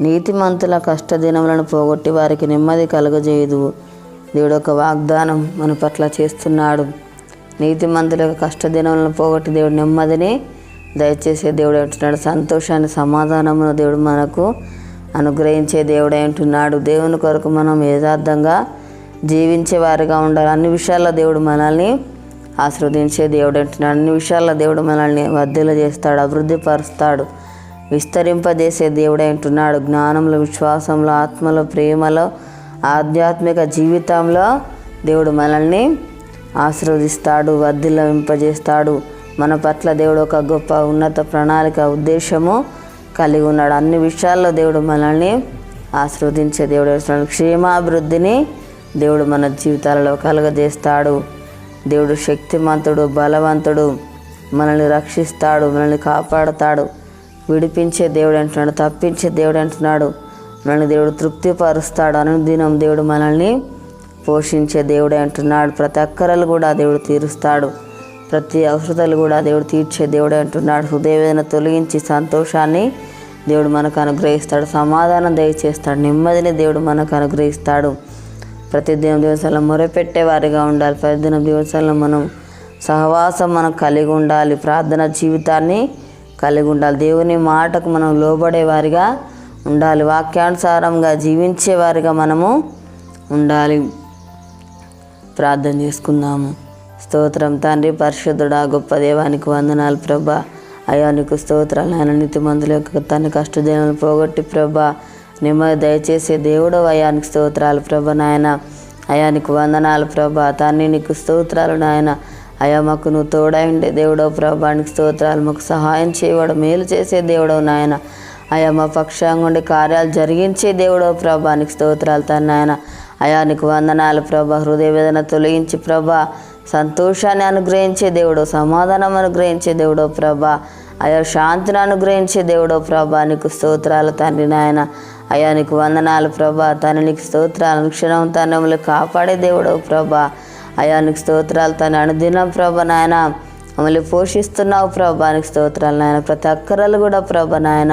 నీతిమంతుల కష్టదినములను పోగొట్టి వారికి నెమ్మది కలుగజేయదు దేవుడు ఒక వాగ్దానం మన పట్ల చేస్తున్నాడు. నీతిమంతుల యొక్క కష్టదినములను పోగొట్టి దేవుడు నెమ్మదిని దయచేసే దేవుడు అంటున్నాడు సంతోషాన్ని సమాధానమును దేవుడు మనకు అనుగ్రహించే దేవుడే అంటున్నాడు దేవుని కొరకు మనం యథార్థంగా జీవించే వారిగా ఉండాలి. అన్ని విషయాల్లో దేవుడు మనల్ని ఆశీర్వదించే దేవుడు అంటున్నాడు అన్ని విషయాల్లో దేవుడు మనల్ని వర్ధిల్ల చేస్తాడు అభివృద్ధి పరుస్తాడు విస్తరింపజేసే దేవుడై ఉంటున్నాడు. జ్ఞానంలో విశ్వాసంలో ఆత్మలో ప్రేమలో ఆధ్యాత్మిక జీవితంలో దేవుడు మనల్ని ఆశీర్వదిస్తాడు వర్ధిల్లవింపజేస్తాడు మన పట్ల దేవుడు ఒక గొప్ప ఉన్నత ప్రణాళిక ఉద్దేశము కలిగి ఉన్నాడు. అన్ని విషయాల్లో దేవుడు మనల్ని ఆశీర్వదించే దేవుడు క్షేమాభివృద్ధిని దేవుడు మన జీవితాలలో కలుగజేస్తాడు. దేవుడు శక్తిమంతుడు బలవంతుడు మనల్ని రక్షిస్తాడు మనల్ని కాపాడుతాడు. విడిపించే దేవుడు అంటున్నాడు తప్పించే దేవుడు అంటున్నాడు. మనల్ని దేవుడు తృప్తిపరుస్తాడు. అనుదినం దేవుడు మనల్ని పోషించే దేవుడే అంటున్నాడు. ప్రతి అక్కరలు కూడా దేవుడు తీరుస్తాడు. ప్రతి అవసరతలు కూడా దేవుడు తీర్చే దేవుడే అంటున్నాడు. హృదయవేదన తొలగించి సంతోషాన్ని దేవుడు మనకు అనుగ్రహిస్తాడు. సమాధానం దయచేస్తాడు. నెమ్మదిని దేవుడు మనకు అనుగ్రహిస్తాడు. ప్రతిదినం దినం మొరపెట్టే మొరపెట్టేవారిగా ఉండాలి. ప్రతిదినం దివసాల్లో మనం సహవాసం మనం కలిగి ఉండాలి. ప్రార్థన జీవితాన్ని కలిగి ఉండాలి. దేవుని మాటకు మనం లోబడేవారిగా ఉండాలి. వాక్యానుసారంగా జీవించేవారిగా మనము ఉండాలి. ప్రార్థన చేసుకుందాము. స్తోత్రం తండ్రి పరిశుద్ధుడా గొప్ప దేవానికి వందనాలు ప్రభా. అయానికి స్తోత్రాలు. ఆయన నీతి మందుల యొక్క తన కష్టజనాలు పోగొట్టి ప్రభా. నెమ్మది దయచేసే దేవుడు అయానికి స్తోత్రాలు ప్రభ నాయన. అయానికి వందనాలు ప్రభా. తండ్రి నీకు స్తోత్రాలు నాయన. అయా మాకు నువ్వు తోడై ఉండే దేవుడో ప్రభానికి స్తోత్రాలు. మాకు సహాయం చేయవాడు మేలు చేసే దేవుడో నాయన. అయా మా పక్షంగా ఉండి కార్యాలు జరిగించే దేవుడో ప్రభానికి స్తోత్రాలు తన నాయన. అయా నీకు వందనాలు ప్రభా. హృదయ వేదన తొలగించి ప్రభా. సంతోషాన్ని అనుగ్రహించే దేవుడు సమాధానం అనుగ్రహించే దేవుడో ప్రభా. అయా శాంతిని అనుగ్రహించే దేవుడో ప్రభా. నీకు స్తోత్రాలు తండ్రి నాయన. అయా నీకు వందనాలు ప్రభా. తను నీకు స్తోత్రాలు క్షణం తనములు కాపాడే దేవుడో ప్రభా. అయానికి స్తోత్రాలు తను అనుదినం ప్రభ నాయన మమ్మల్ని పోషిస్తున్నావు ప్రభానికి స్తోత్రాలు నాయన. ప్రతి అక్కరలు కూడా ప్రభ నాయన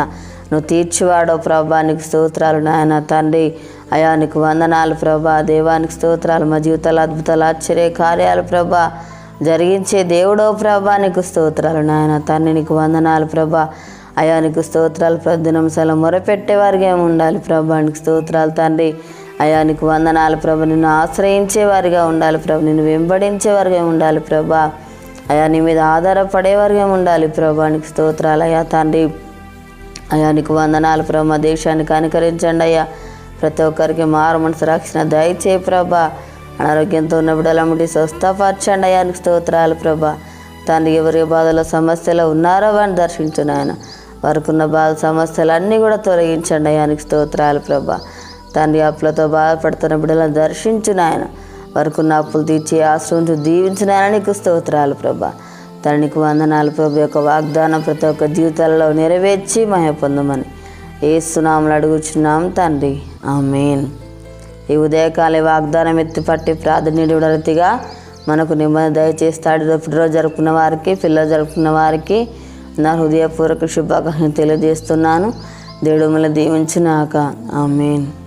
నువ్వు తీర్చివాడో ప్రభానికి స్తోత్రాలు నాయన తండ్రి. అయానికి వందనాలు ప్రభా దేవానికి స్తోత్రాలు. మా జీవితాలు అద్భుతాలు ఆశ్చర్య కార్యాలు ప్రభా జరిగించే దేవుడో ప్రభా నీకు స్తోత్రాలు నాయన తండ్రి. నీకు వందనాలు ప్రభా. అయానికి స్తోత్రాలు ప్రతిదినం సలం మొరపెట్టేవారిగా ఏమి ఉండాలి ప్రభా నీకు స్తోత్రాలు తండ్రి. అయా నీకు వందనాలు ప్రభ. నిన్ను ఆశ్రయించేవారిగా ఉండాలి ప్రభ. నిన్ను వెంబడించే వారిగా ఉండాలి ప్రభా. అయా నీ మీద ఆధారపడే వారిగా ఉండాలి ప్రభా. నీకు స్తోత్రాలు అయా తండ్రి. అయా నీకు వందనాలు ప్రభా. మా దేశానికి అనుకరించండి అయ్యా. ప్రతి ఒక్కరికి మారు మనసు రక్షణ దయచే ప్రభా. అనారోగ్యంతో ఉన్న బిడ్డలమ్మటి స్వస్థపరచండి అయ్యా. నీకు స్తోత్రాలు ప్రభా. తండ్రి ఎవరి బాధలో సమస్యలు ఉన్నారో వాడిని దర్శించు నాయన వారికి ఉన్న బాధ సమస్యలు అన్నీ కూడా తొలగించండి అయ్యా. నీకు స్తోత్రాలు ప్రభా. తండ్రి అప్పులతో బాధపడుతున్న బిడ్డలను దర్శించు నాయన వరకున్న అప్పులు తీర్చి ఆశ్రయించు దీవించిన ఆయన నీకు స్తోత్రాలు ప్రభా. తండ్రికి వందనాలు ప్రభు. యొక్క వాగ్దానం ప్రతి ఒక్క జీవితాలలో నెరవేర్చి మహ పొందమని ఏసునాములు అడుగుచున్నాం తండ్రి. ఆమెన్. ఈ ఉదయకాల వాగ్దానం ఎత్తిపట్టి ప్రార్థనీయుడరతిగా మనకు నెమ్మది దయచేస్తాడు పుట్టినరోజు జరుపుకున్న వారికి పిల్లలు జరుపుకున్న వారికి నా హృదయపూర్వక శుభాకాంక్షలు తెలియజేస్తున్నాను. దేవుడు మిమ్మల్ని దీవించినాక. ఆమెన్.